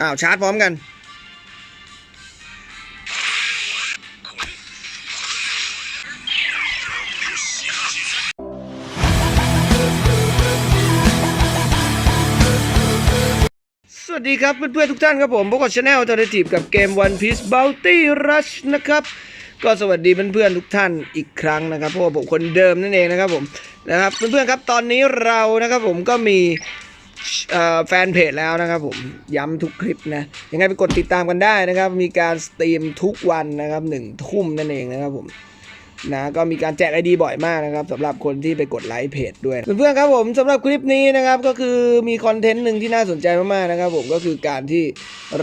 อ้าวชาร์จพร้อมกัน สวัสดีครับเพื่อนๆทุกท่านครับผมพบกับช anel เทอร์ทีฟกับเกม One Piece Bounty Rush นะครับ ก็สวัสดีเพื่อนๆทุกท่านอีกครั้งนะครับเพราะว่าผมคนเดิมนั่นเองนะครับผมนะครับเพื่อนๆครับตอนนี้เรานะครับผมก็มี แฟนเพจแล้วนะครับผมย้ำทุกคลิปนะยังไงไปกดติดตามกันได้นะครับ มีการสตรีมทุกวันนะครับหนึ่งทุ่มนั่นเองนะครับผมนะก็มีการแจกไอดีบ่อยมากนะครับสำหรับคนที่ไปกดไลค์เพจด้วยเพื่อนๆครับผมสำหรับคลิปนี้นะครับก็คือมีคอนเทนต์หนึ่งที่น่าสนใจมากๆนะครับ ผมก็คือการที่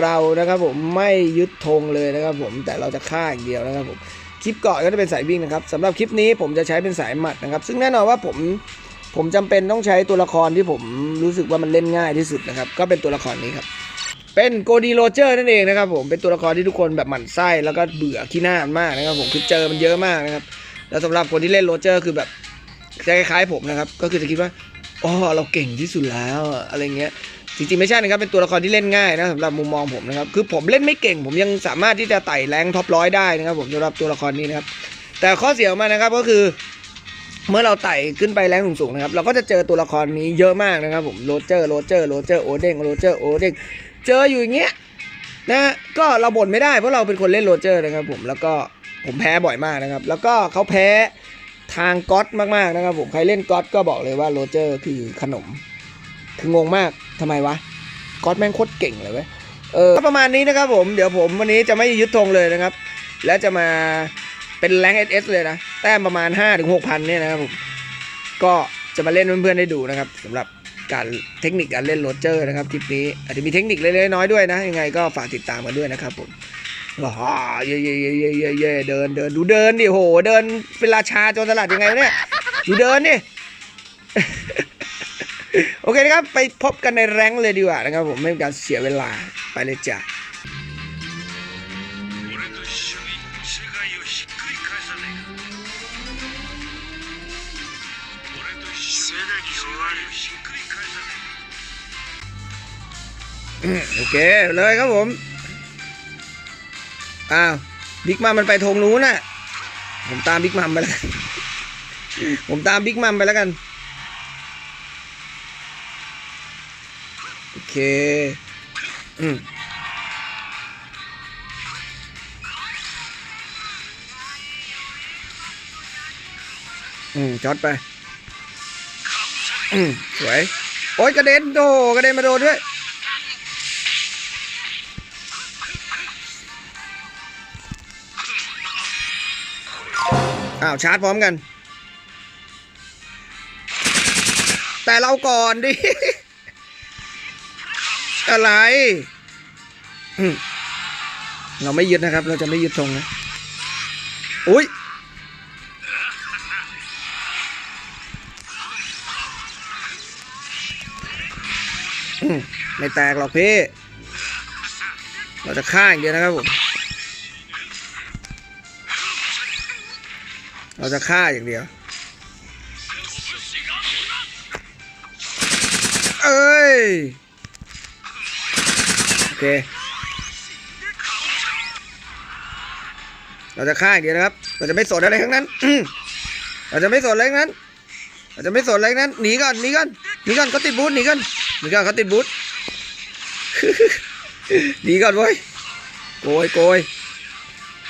เรานะครับผมไม่ยึดธงเลยนะครับ ผมแต่เราจะฆ่าอย่างเดียวนะครับผมคลิปเกาะก็จะเป็นสายวิ่งนะครับสำหรับคลิปนี้ผมจะใช้เป็นสายหมัดนะครับ ซึ่งแน่นอนว่าผม ผมจำเป็นต้องใช้ตัวละครที่ผมรู้สึกว่ามันเล่นง่ายที่สุดนะครับ ก็เป็นตัวละครนี้ครับ เป็นโกดีโรเจอร์นั่นเองนะครับ ผมเป็นตัวละครที่ทุกคนแบบหมั่นไส้แล้วก็เบื่อขี้หน้ามากนะครับ ผมคือเจอมันเยอะมากนะครับ แล้วสำหรับคนที่เล่นโรเจอร์คือแบบจะคล้ายๆผมนะครับ ก็คือจะคิดว่าอ๋อเราเก่งที่สุดแล้วอะอะไรเงี้ยจริงๆไม่ใช่นะครับเป็นตัวละครที่เล่นง่ายนะสำหรับมุมมองผมนะครับคือผมเล่นไม่เก่ง ผมยังสามารถที่จะไต่แรงท็อปร้อยได้นะครับ ผมสำหรับตัวละครนี้นะครับแต่ข้อเสียของมันนะครับก็คือ เมื่อเราไต่ขึ้นไปแรงสูงๆนะครับ เราก็จะเจอตัวละครนี้เยอะมากนะครับผมโรเจอร์โรเจอร์โรเจอร์โอเด้งโรเจอร์โอเด้งเจออยู่อย่างเงี้ยนะก็เราบ่นไม่ได้เพราะเราเป็นคนเล่นโรเจอร์นะครับผมแล้วก็ผมแพ้บ่อยมากนะครับ แล้วก็เขาแพ้ทางก๊อตมากๆนะครับ ผมใครเล่นก๊อตก็บอกเลยว่าโรเจอร์คือขนม คืองงมากทำไมวะก๊อตแม่งโคตรเก่งเลยเว้ยเออประมาณนี้นะครับผมเดี๋ยวผมวันนี้จะไม่ยึดธงเลยนะครับ และจะมาเป็นแรงเอสเลยนะ แต้มประมาณ5-6ถึง6,000เนี่ยนะครับผมก็จะมาเล่นเพื่อนๆได้ดูนะครับสำหรับการเทคนิคการเล่นโรเจอร์นะครับคลิปนี้อาจจะมีเทคนิคเล็กๆน้อยๆด้วยนะยังไงก็ฝากติดตามกันด้วยนะครับผมว้าเย่เย่เย่เย่เย่เดินเดินดูเดินดิโห เดินเป็นราชาโจรสลัดยังไงเนี่ยดูเดินดิโอเคนะครับ ไปพบกันในแรงเลยดีกว่านะครับผมไม่เป็นการเสียเวลาไปเลยจ้ะ โอเคเลยครับผมอ้าวบิ๊กมัมมันไปธงนู้นน่ะ ผมตามบิ๊กมัมไปแล้วผมตามบิ๊กมัมไปแล้วกันโอเคอืมอืมจอดไป อืมสวย โอ้ยกระเด็นโดกระเด็นมาโดนด้วย อ้าวชาร์จพร้อมกัน แต่เราก่อนดิ อะไรเราไม่ยึดนะครับ เราจะไม่ยึดธงนะอุ้ยไม่แตกหรอกพี่ เราจะฆ่าอย่างเดียวนะครับผม เราจะฆ่าอย่างเดียว เอ้ย โอเค เราจะฆ่าอย่างเดียวนะครับ เราจะไม่สนอะไรทั้งนั้น เราจะไม่สนอะไรทั้งนั้น เราจะไม่สนอะไรทั้งนั้น หนีก่อน หนีก่อน หนีก่อนเขาติดบูธหนีก่อน หนีก่อนเขาติดบูธหนีก่อนเว้ย โกยโกย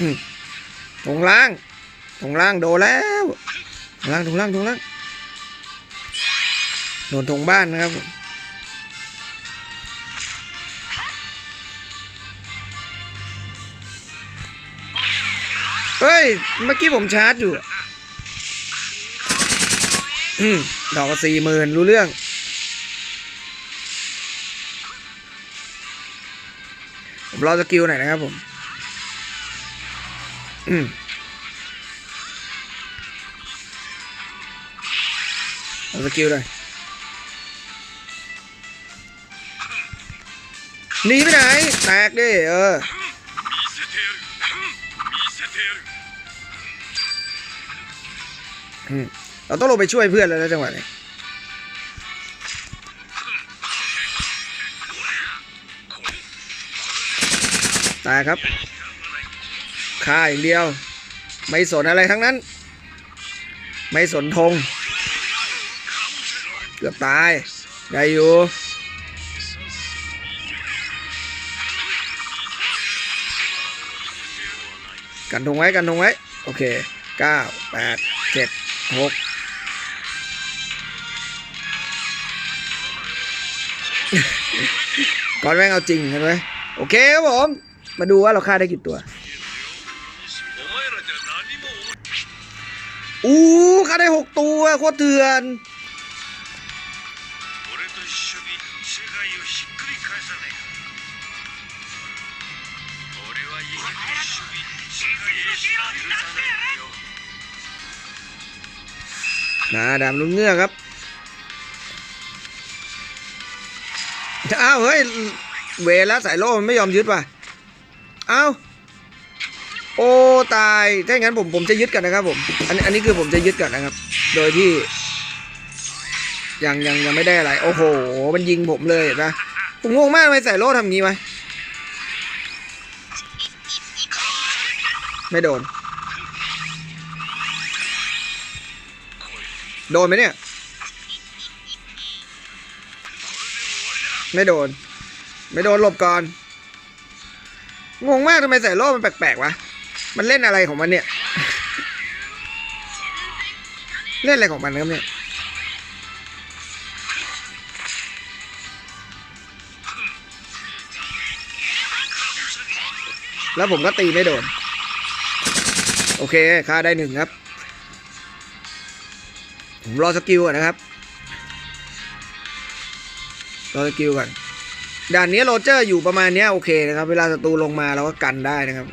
อืมตรงล่าง ตรงล่างโดนแล้วตรงล่างตรงล่างตรงล่างโดนตรงบ้านนะครับเฮ้ย เมื่อกี้ผมชาร์จอยู่ อืมดอกสี่หมื่นรู้เรื่อง ผมรอสกิลหน่อยนะครับผม อืม สกิลเลยหนีไปไหน แตกดิ เออ เราต้องลงไปช่วยเพื่อนแล้วนะจังหวะนี้ตายครับฆ่าอย่างเดียว ไม่สนอะไรทั้งนั้น ไม่สนธง เกือบตาย ได้อยู่ กันทงไว้กันทงไว้ โอเคเก้าแปดเจ็ดหกก่อนแม่งเอาจริงเห็นไหมโอเคครับผม มาดูว่าเราฆ่าได้กี่ตัวอู้ฆ่าได้หกตัวโคตรเถื่อน นะดามลุงเงือกครับอ้าวเฮ้ย เวลาสายโล่มันไม่ยอมยึดว่ะอ้าวโอ้ตาย ถ้าอย่างนั้นผมผมจะยึดกันนะครับผม อันอันนี้คือผมจะยึดกันนะครับ โดยที่ ยังยังยังไม่ได้อะไร โอ้โห มันยิงผมเลยเห็นปะผมงงมากเลยสายโล่ทำงี้ไหม ไม่โดน โดนไหมเนี่ย ไม่โดน ไม่โดนหลบก่อน งงมากทำไมใส่โล่มันแปลกๆวะ มันเล่นอะไรของมันเนี่ย เล่นอะไรของมันครับเนี่ยแล้วผมก็ตีไม่โดน โอเคค่าได้หนึ่งครับ ผมรอสกิลก่อนนะครับ รอสกิลก่อนด่านนี้โรเจอร์อยู่ประมาณนี้โอเคนะครับ เวลาศัตรูลงมาเราก็กันได้นะครับ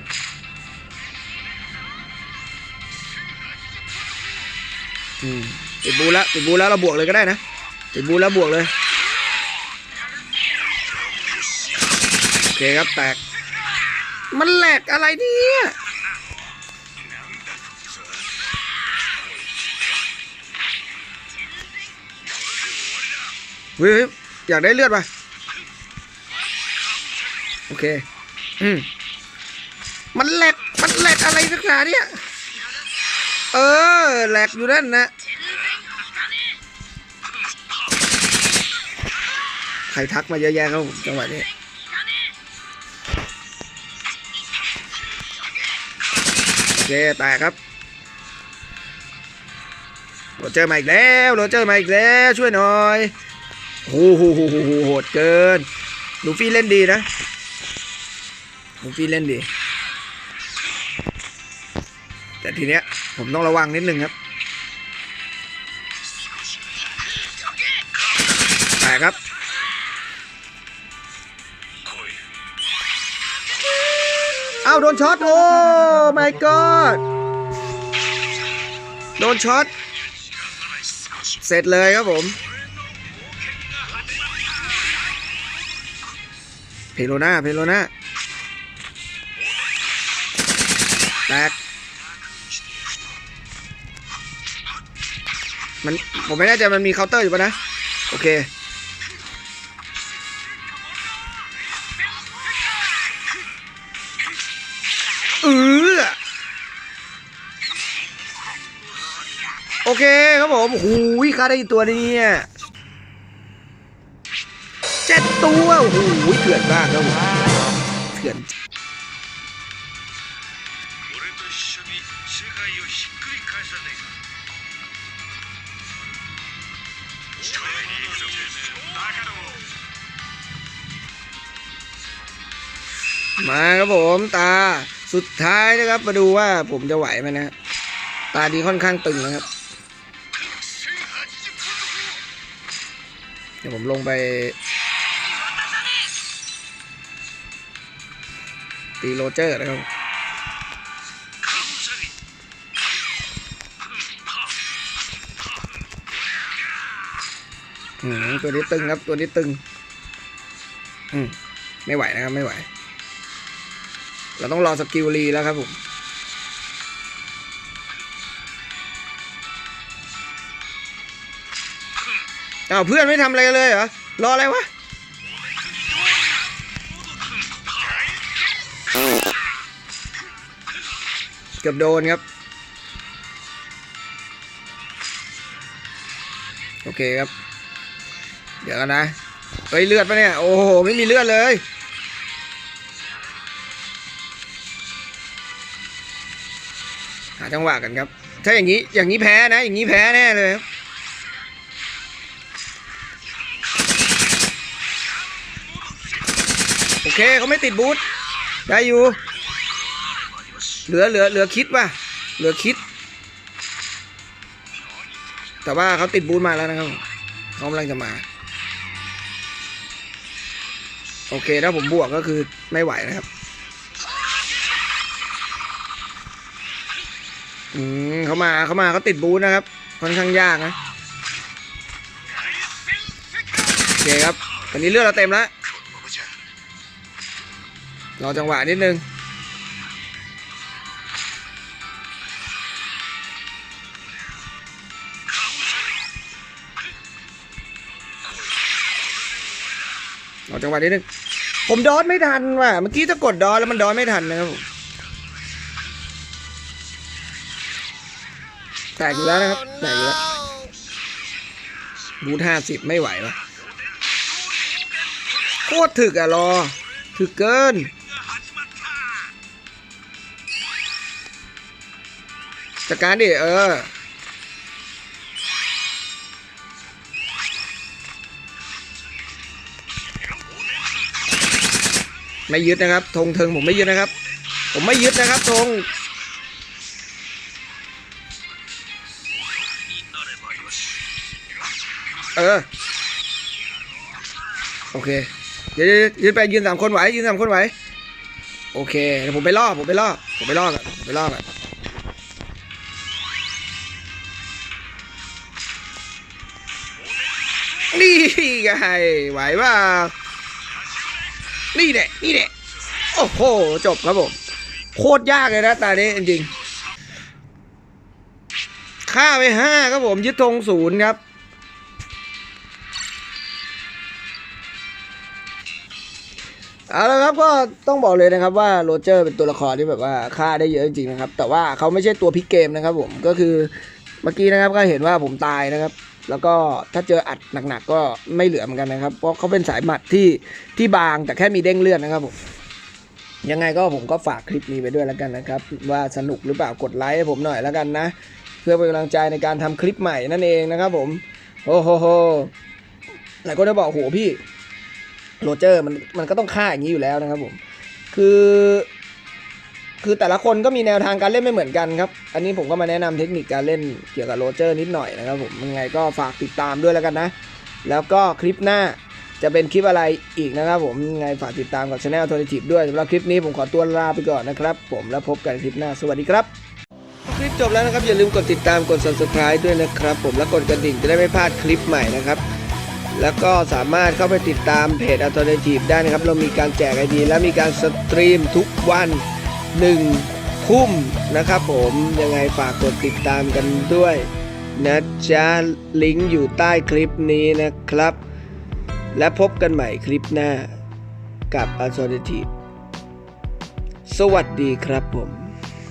อืมติดบูแล้วติดบูแล้วเราบวกเลยก็ได้นะติดบูแล้วบวกเลยโอเคครับแตก มันแหลกอะไรเนี่ย เฮ้ยอยากได้เลือดป่ะโอเค อืมมันแหลกมันแหลกอะไรสักหนาเนี่ย เออแหลกอยู่นั่นนะใครทักมาเยอะแยะครับจังหวะนี้โอเคแตกครับโรเจอร์มาอีกแล้วโรเจอร์มาอีกแล้วช่วยหน่อย โอ้โหโหโหโหโหดเกินลูฟี่เล่นดีนะลูฟี่เล่นดี แต่ทีเนี้ยผมต้องระวังนิดนึงครับแตกครับเอ้าโดนช็อต โอ้ my god โดนช็อต เสร็จเลยครับผม เพโลนาเพโลนาแตกมันผมไม่แน่ใจมันมีเคาน์เตอร์อยู่ปะนะ โอเค เออโอเคครับผมโอ้โหค่าได้ตัวนี้เนี่ย ตัวโอ้โหเถื่อนมากครับเถื่อนมาครับผมตาสุดท้ายนะครับ มาดูว่าผมจะไหวไหมนะตาดีค่อนข้างตึงนะครับเดี๋ยวผมลงไป ตีโรเจอร์นะครับอืมตัวนี้ตึงครับตัวนี้ตึงอืมไม่ไหวนะครับไม่ไหว เราต้องรอสกิลรีแล้วครับผมอ้าวเพื่อนไม่ทำอะไรเลยเหรอ รออะไรวะ เกือบโดนครับ โอเคครับ เดี๋ยวกันนะเฮ้ยเลือดปะเนี่ย โอ้โห ไม่มีเลือดเลยหาจังหวะกันครับ ถ้าอย่างนี้ อย่างนี้แพ้นะ อย่างนี้แพ้แน่เลยครับโอเคเขาไม่ติดบูทได้อยู่ เหลือเหลือเหลือคิดป่ะเหลือคิด แต่ว่าเขาติดบูทมาแล้วนะครับเขากำลังจะมา โอเคถ้าผมบวกก็คือไม่ไหวนะครับอืมเขามาเขามาเขาติดบูทนะครับค่อนข้างยากนะโอเคครับตอนนี้เลือดเราเต็มแล้วรอจังหวะนิดนึง รอจังหวะนิดนึงผมดอทไม่ทันว่ะเมื่อกี้จะกดดอทแล้วมันดอทไม่ทันนะครับผมแตกอยู่แล้วนะครับแตกอยู่แล้วบูทห้าสิบไม่ไหววะโคตรถึกอะรอ ถึกเกิน จัดการดิเออ ไม่ยึดนะครับธงเทิงผมไม่ยึดนะครับ ผมไม่ยึดนะครับธงเออ โอเคเดี๋ยวยืนไปยืนสามคนไหวยืนสามคนไหวโอเคเดี๋ยวผมไปล่อผมไปล่อผมไปล่อก่อนไปล่อก่อนนี่ไงไหวเปล่า นี่แหละนี่แหละโอ้โหจบครับผม โคตรยากเลยนะตานี้จริงๆฆ่าไปห้าครับผม ยึดธงศูนย์ครับเอาละครับก็ต้องบอกเลยนะครับว่าโรเจอร์เป็นตัวละครที่แบบว่าฆ่าได้เยอะจริงๆนะครับ แต่ว่าเขาไม่ใช่ตัวพิกเกมนะครับผมก็คือเมื่อกี้นะครับก็เห็นว่าผมตายนะครับ แล้วก็ถ้าเจออัดหนักๆก็ไม่เหลือเหมือนกันนะครับ เพราะเขาเป็นสายหมัดที่ที่บางแต่แค่มีเด้งเลือดนะครับผมยังไงก็ผมก็ฝากคลิปนี้ไปด้วยแล้วกันนะครับ ว่าสนุกหรือเปล่ากดไลค์ให้ผมหน่อยแล้วกันนะ เพื่อเป็นกำลังใจในการทำคลิปใหม่นั่นเองนะครับผมโอ้โหโหหลายคนจะบอกโหพี่โรเจอร์มันมันก็ต้องฆ่าอย่างนี้อยู่แล้วนะครับผม คือ คือแต่ละคนก็มีแนวทางการเล่นไม่เหมือนกันครับ อันนี้ผมก็มาแนะนำเทคนิคการเล่นเกี่ยวกับโรเจอร์นิดหน่อยนะครับผมยังไงก็ฝากติดตามด้วยแล้วกันนะ แล้วก็คลิปหน้าจะเป็นคลิปอะไรอีกนะครับผมยังไงฝากติดตามกับช anel Alternative ด้วยสำหรับคลิปนี้ผมขอตัวลาไปก่อนนะครับผมแล้วพบกันคลิปหน้าสวัสดีครับ คลิปจบแล้วนะครับอย่าลืมกดติดตามกด subscribe ด้วยนะครับผมและกดกระดิ่งจะได้ไม่พลาดคลิปใหม่นะครับแล้วก็สามารถเข้าไปติดตามเพจ Alternative ได้นะครับ เรามีการแจกไอดีและมีการสตรีมทุกวัน 1ทุ่มนะครับผมยังไงฝากกดติดตามกันด้วยนะจ๊ะลิงก์อยู่ใต้คลิปนี้นะครับ และพบกันใหม่คลิปหน้ากับ Alternative สวัสดีครับผม